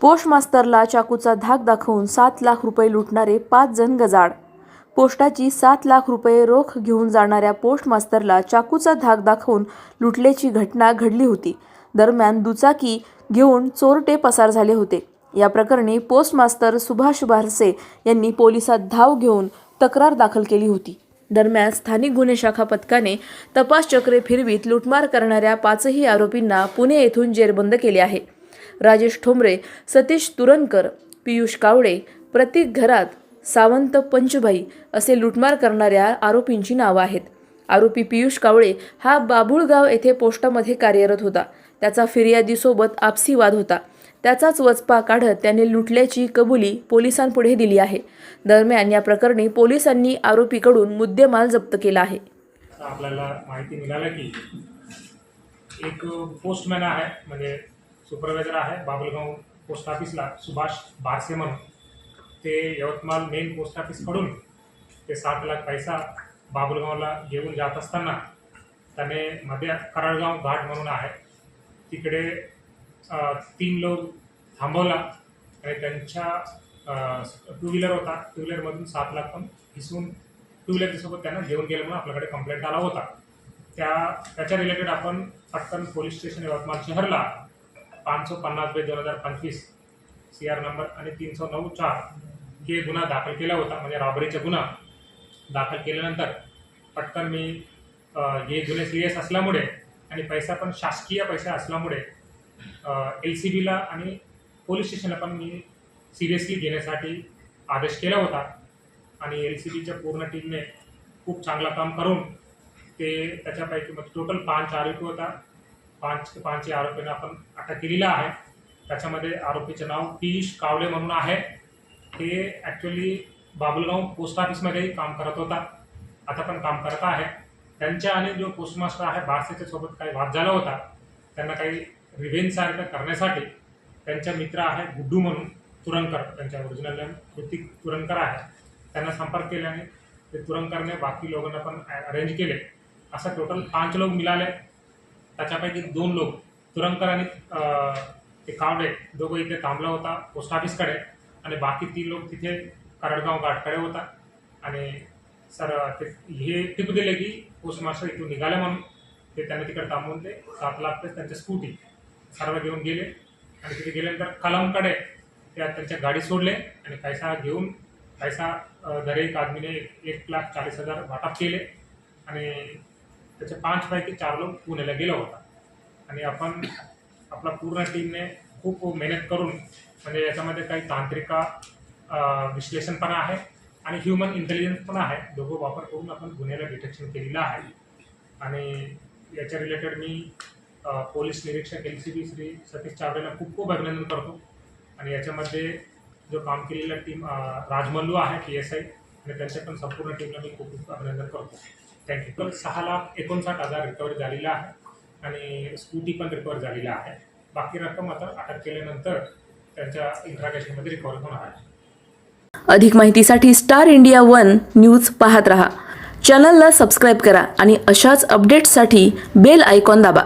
Post मास्तरला चाकूचा धाक दाखवून सात लाख रुपये लुटणारे पाच जण गजाड पोस्टाची सात लाख रुपये रोख घेऊन जाणाऱ्या पोस्ट मास्तरला चाकूचा धाक दाखवून लुटल्याची घटना घडली होती. दरम्यान दुचाकी घेऊन चोरटे पसार झाले होते. या प्रकरणी पोस्ट मास्तर सुभाष भारसे यांनी पोलिसात धाव घेऊन तक्रार दाखल केली होती. दरम्यान स्थानिक गुन्हे शाखा पथकाने तपास चक्रे फिरवीत लुटमार करणाऱ्या पाचही आरोपींना पुणे येथून जेरबंद केले आहे. राजेश ठोंबरे सतीश तुरनकर पियुष कावडे प्रतीक घरात सावंत पंचभाई असे लुटमार करणाऱ्या आरोपींची नावं आहेत. आरोपी पियुष कावळे हा बाभुळगाव येथे पोस्टामध्ये कार्यरत होता. त्याचा फिर्यादीसोबत आपसी वाद होता. त्याचाच वचपा काढत त्याने लुटल्याची कबुली पोलिसांपुढे दिली आहे. दरम्यान या प्रकरणी पोलिसांनी आरोपीकडून मुद्देमाल जप्त केला आहे. आपल्याला माहिती मिळाली की एक पोस्टमॅन आहे म्हणजे सुपरवायझर आहे बाबलगाव पोस्ट ऑफिसला सुभाष बारसे म्हणून. ते यवतमाळ मेन पोस्ट ऑफिसकडून ते सात लाख पैसा बाबुलगावला घेऊन जात असताना त्याने मध्ये कराळगाव घाट म्हणून आहे तिकडे तीन लोक थांबवला आणि त्यांच्या टू व्हीलर होता. टू व्हीलरमधून सात लाख पण हिसवून टू व्हीलरच्यासोबत त्यांना घेऊन गेलं म्हणून आपल्याकडे कंप्लेंट आला होता. त्या त्याच्या रिलेटेड आपण पटकन पोलीस स्टेशन यवतमाळ शहरला पाचशे पन्नास बे दोन हजार पंचवीस सी आर नंबर आणि तीनशे नऊ चार हे गुन्हा दाखल केला होता म्हणजे रॉबरीचा गुन्हा दाखल केल्यानंतर पटकन मी हे गुन्हे सिरियस असल्यामुळे आणि पैसा पण शासकीय पैसा असल्यामुळे एल सी बीला आणि पोलीस स्टेशनला पण मी सिरियसली घेण्यासाठी आदेश केला होता. आणि एल सी बीच्या पूर्ण टीमने खूप चांगलं काम करून ते त्याच्यापैकी मग टोटल पाच आरोपी होता. पाच पाचही आरोपींना आपण अटक केलेला आहे. त्याच्यामध्ये आरोपीचं नाव पियुष कावले म्हणून आहे. ते ॲक्च्युली बाबुलगाव पोस्ट ऑफिसमध्येही काम करत होता. आता पण काम करत आहे. त्यांच्या आणि जो पोस्ट मास्टर आहे बारसेच्या सोबत काही वाद झाला होता. त्यांना काही रिव्हेंज सारखं करण्यासाठी त्यांचा मित्र आहे गुड्डू म्हणून तुरंकर त्यांच्या ओरिजिनल नेम कृतिक तुरंकर आहे. त्यांना संपर्क केल्याने ते तुरंकरने बाकी लोकांना पण अरेंज केले. असं टोटल पाच लोक मिळाले. त्याच्यापैकी दोन लोक तुरंकर आणि ते कावडे दोघं इथे थांबला होता पोस्ट ऑफिसकडे आणि बाकी तीन लोक तिथे करडगाव घाटकडे होता. आणि सर ते हे टिप दिले की पोस्ट मास्टर इथून निघाले म्हणून. ते त्यांनी तिकडे थांबवून ते सात लाख ते त्यांच्या स्कूटी सर्व घेऊन गेले. आणि तिथे गेल्यानंतर कलमकडे त्या त्यांच्या गाडी सोडले आणि पैसा घेऊन पैसा दर एक आदमीने एक लाख चाळीस हजार वाटप केले. आणि त्याचे पाचपैकी चार लोक पुण्याला गेला होता. आणि आपण आपला पूर्ण टीमने खूप मेहनत करून म्हणजे याच्यामध्ये काही तांत्रिका विश्लेषण पण आहे आणि ह्युमन इंटेलिजन्स पण आहे. दोघं वापर करून आपण गुन्ह्याला डिटेक्शन केलेलं आहे. आणि याच्या रिलेटेड मी पोलीस निरीक्षक L C B Shri Satish चावडेला खूप खूप अभिनंदन करतो. आणि याच्यामध्ये जो काम केलेला टीम राजमल्लू आहे पी एस आय आणि त्यांच्या पण संपूर्ण टीमला मी खूप खूप अभिनंदन करतो. त्या तर सहा लाख एकोणसाठ हजार रिकवर झालेला आहे आणि स्कूटी पण रिकवर झालेला आहे. बाकी रक्कम आता अटक केल्यानंतर त्यांच्या इंट्रागेशनमध्ये रिकवर होणार आहे. अधिक माहितीसाठी स्टार इंडिया वन न्यूज पाहत रहा. चॅनलला सबस्क्राईब करा आणि अशाच अपडेट्ससाठी बेल आयकॉन दाबा.